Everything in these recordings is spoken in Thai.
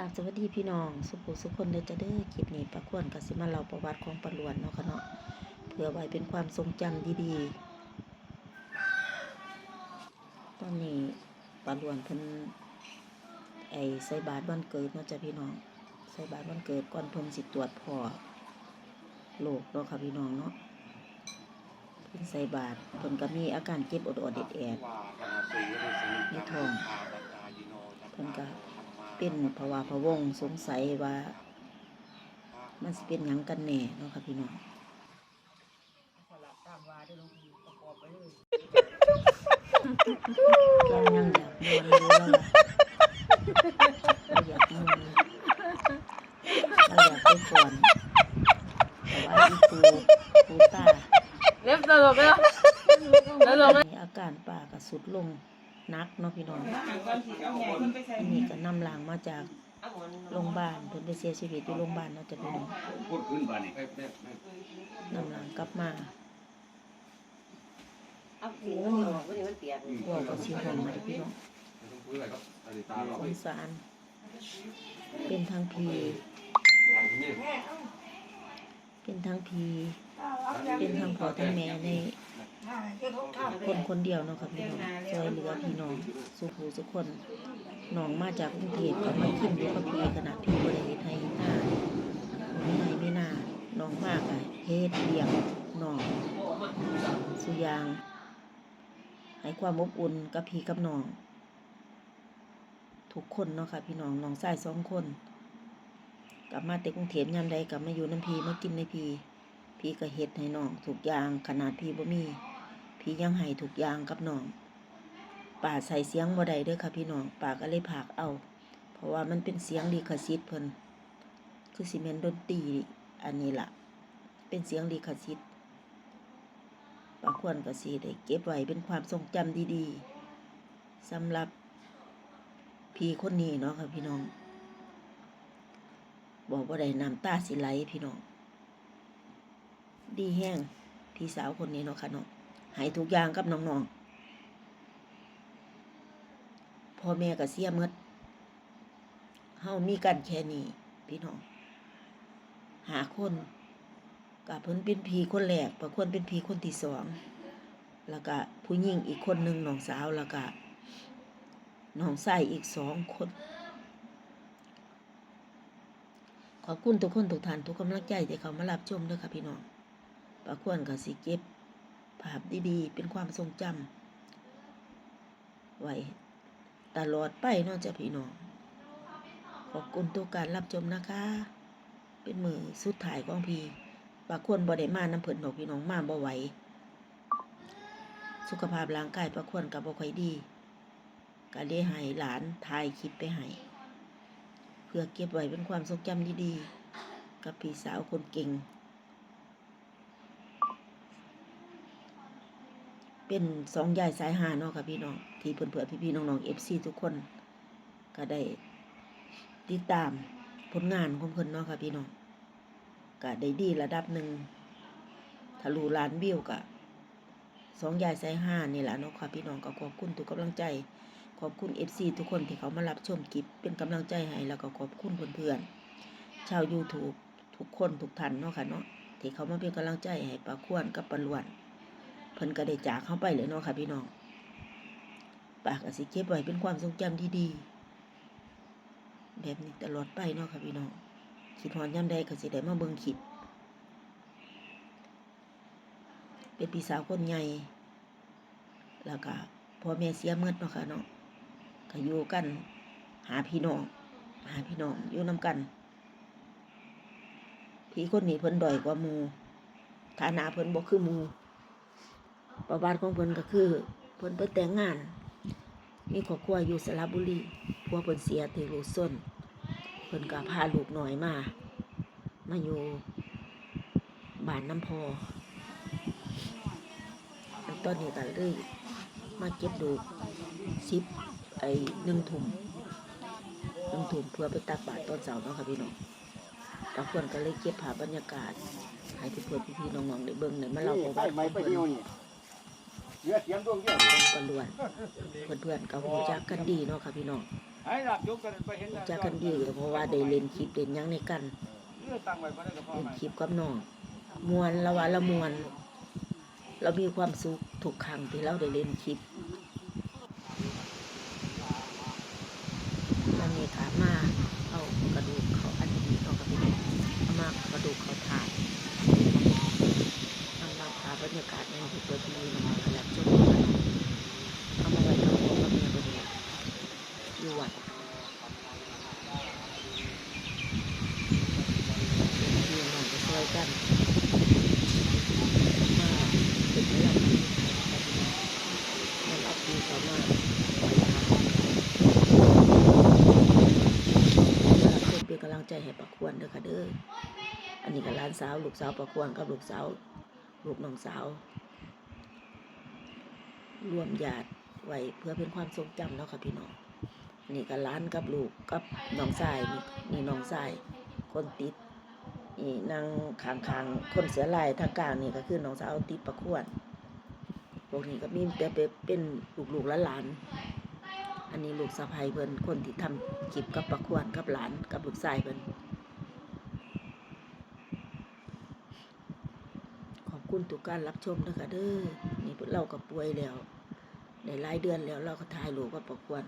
ราบสวัสดีพี่น้อง สุขุสุคนเดจะเด้อคลิปนี้ประควรกสิมาเล่าประวัติของปลาลวนเนาะค่ะเนาะเพื่อไว้เป็นความทรงจำดีๆ ตอนนี้ปลาลวนเพิ่นไอ้ใส่บาตรวันเกิดเนาะจ้ะพี่น้องใส่บาตรวันเกิดก่อนเพิ่นสิตรวจพอโรคเนาะค่ะพี่น้องเนาะเพิ่นใส่บาตรเพิ่นก็มีอาการเจ็บอดๆแอดๆในท้องเพิ่นก็ เป็นภาวะพะวงสงสัยว่า มันสิเป็นหยังกันแน่เนาะค่ะพี่น้องเรายังอยากมวนอยู่แล้วล่ะเราอยากมวนเราอยากไปก่อนแต่ว่าอีปูปูตาเล็บตลกแล้วตลกมีอาการป่ากระสุดลงห นักเนาะพี่น้องอันนี้ก็นำหลางมาจากโรงพยาบาลเพิ่นไปเสียชีวิตอยู่โรงพยาบาลเนาะจ้ะพี่น้องพูดขึ้นบ้านนี่นำหลังกลับมาเอาสีมันออกวันนี้มันเปียกพวกก็สิห่วงมาพี่น้องสงสารเป็นทั้งพีเป็นทั้งพีเป็นทั้งพ่อทั้งแม่ใน คนคนเดียวเนาะค่ะพี่น้องช่วยเหลือพี่น้องสุขูสุขคนน้องมาจากกรุงเทพก็มากินอยู่กับพี่ขนาดพี่บ่ได้เฮ็ดให้หน้าบ่มีให้มีหน้าน้องมากอะเฮ็ดเลี้ยงน้องสุยางให้ความอบอุ่นกับพี่กับน้องทุกคนเนาะค่ะพี่น้องน้องชายสองคนกลับมาแต่กรุงเทพยามใดกลับมาอยู่น้ำพีมากินในพีพีก็เฮ็ดให้น้องทุกอย่างขนาดพีบ่มี พี่ยังให้ทุกอย่างกับน้องป่าใส่เสียงบ่ได้เด้อค่ะพี่น้องป่าก็เลยผากเอา เพราะว่ามันเป็นเสียงลิขสิทธิ์เพิ่นคือสิเมนต์ดนตรีอันนี้ล่ะ เป็นเสียงลิขสิทธิ์ป่าควรก็สิได้เก็บไว้เป็นความทรงจำดีๆสำหรับพี่คนนี้เนาะค่ะพี่น้อง บอกว่าได้น้ำตาสิไหลพี่น้อง ดีแห้งพี่สาวคนนี้เนาะค่ะเนาะ ใหายทุกอย่างกับน้องๆพ่อแม่ก็เสียหมดเฮามีกันแค่นี้พี่น้อง หาคนกับเพิ่นเป็นพีคนแรกประควรเป็นพีคนที่สองแล้วก็ผู้หญิงอีกคนหนึ่งน้องสาวแล้วก็น้องชายอีกสองคน ขอบคุณทุกคนทุกท่านทุกกำลังใจที่เขามารับชมด้วยค่ะพี่น้องประควรกับสิเก็บ ภาพดีๆ เป็นความทรงจำไว้ตลอดไปนอกจากพี่น้อง ขอบคุณทุกการรับชมนะคะ เป็นมือสุดท้ายของพี่ปะควรบ่ได้มาน้ำเผินดอกพี่น้องมาบ่ไหวสุขภาพร่างกายปะควรกับบ่ค่อยดีก็ได้ให้หลานถ่ายคลิปไปให้เพื่อเก็บไว้เป็นความทรงจำดีๆ กับพี่สาวคนเก่ง เป็นสองยายสายหาเนาะค่ะพี่น้อง ที่เพื่อนๆพี่ๆน้องๆเอฟซีทุกคน ก็ได้ติดตามผลงานของเพิ่นเนาะค่ะพี่น้องก็ได้ดีระดับหนึ่งทะลุล้านวิวกะสองยายสายห้านี่แหละเนาะค่ะพี่น้องก็ขอบคุณทุกกำลังใจ ขอบคุณ FC ทุกคนที่เขามารับชมคลิปเป็นกำลังใจให้แล้วก็ขอบคุณเพื่อนๆชาว YouTube ทุกคนทุกท่านเนาะค่ะเนาะที่เขามาเป็นกำลังใจให้ปาควรกับปาลวน พิ่นก็ได้จากเข้าไปเลยเนาะค่ะพี่น้องปากก็สิเก็บไว้เป็นความทรงจำดีๆแบบนี้ตลอดไปเนาะค่ะพี่น้องคิดฮอดย่ำใดก็สิได้มาเบิ่งคลิปเป็นพี่สาวคนใหญ่แล้วก็พ่อแม่เสียเมื่อเนาะค่ะเนาะก็อยู่กัน หาพี่น้อง หาพี่น้องอยู่นำกัน พี่คนนี้เพิ่นดอยกว่ามูฐานะเพิ่นบ่คือมู ประวัติของเพิ่นก็คือเพิ่นไปแต่งงาน มีครอบครัวอยู่สระบุรีผัวเพิ่นเสียถือลูกส้นเพิ่นก็พาลูกหน้อยมา มาอยู่บ้านน้ำพอตอนนี้ก็เลยมาเก็บดูซิปไอ้หนึ่งถุงหนึ่งถุงเพื่อไปตักบาตรตอนเสาร์เนาะค่ะพี่น้องตาควรก็เลยเก็บภาพบรรยากาศ ให้พี่เพื่อนพี่ๆน้องๆได้เบิ่งได้มาเล่าประวัติของเพิ่น เหลือเสียงดวงเดียวปะล้วนเพื่อนๆก็รู้จักกันดีเนาะค่ะพี่น้องไอ้หลับยกกันไปเห็นรู้จักกันดีเพราะว่าได้เล่นคลิปเล่นหยังในกันเลือตั้งไว้บ่ได้ก็พอเล่นไหมคลิปกับน้องมวนละว่าละมวน เรามีความสุขทุกครั้งที่เราได้เล่นคลิปมันมีขามาเอากระดูกเขาอันนี้เอากระดูกเอามากระดูกเขาถ่าย เอามาพาบรรยากาศในที่เปิดทีวีมาขยับจุดกันเอามาไว้กับพ่อกับแม่ไปดูอยู่วัดพี่นอก็ช่วยกันมาเป็นเรื่องมันเอาปีเขามาเพื่อเป็นกำลังใจให้ประควรเด้อค่ะเด้ออันนี้ก็หลานสาวลูกสาวประควรกับลูกสาว ลูกน้องสาวรวมญาติไว้เพื่อเป็นความทรงจำเนาะค่ะพี่น้องนนี้ก็หล้านกับลูกกับน้องชายนี่นี่น้องชายคนติดนี่นางขางขางคนเสือลายทางกลางนี่ก็คือน้องสาวติดประควรพวกนี้ก็มีแต่เป็นลูกลูกๆหลาน อันนี้ลูกสะใภ้เพิ่นคนที่ทำคลิปกับประควรกับหลานกับลูกชายเพิ่นขอบ คุณทุกการรับชมนะคะเด้อนี่เราก็ป่วยแล้วในหลายเดือนแล้วเราก็ถ่ายรูปกับประควร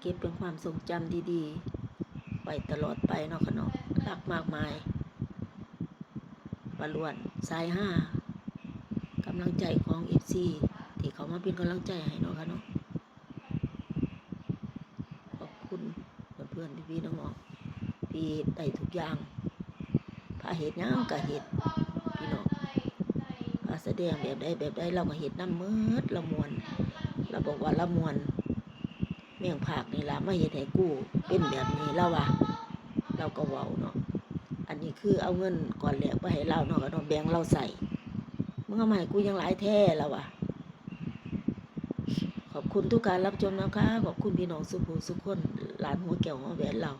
เก็บเป็นความทรงจำดีๆ ไปตลอดไปเนาะค่ะเนาะรักมากมายปลาล้วนสายห้ากำลังใจของเอฟซีที่เขามาเป็นกำลังใจให้เนาะค่ะเนาะขอบคุณเพื่อนๆพี่ๆน้องๆ ที่ได้ทุกอย่างพาเหตุยังกับเหตุพี่น้องพาแสดงแบบใดแบบใดเราก็เหตุน้ำมืดละมวนเราบอกว่าละมวนเมี่ยงผักนี่ล่ะมาเฮ็ดให้กู้เป็นแบบนี้แล้วว่ะเราก็เว้าเนาะอันนี้คือเอาเงินก่อนแรกไปให้เราเนาะก็ต้องแบงเราใส่เมึงเอามาให้กูยังหลายแท้แล้วว่ะขอบคุณทุกการรับชมนะคะ ขอบคุณพี่น้องสุภูสุขคนหลานหัวแก้วหัวแหวนเรา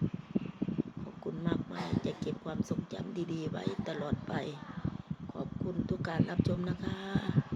คุณมากมายจะเก็บความทรงจำดีๆ ไว้ตลอดไป ขอบคุณทุกการรับชมนะคะ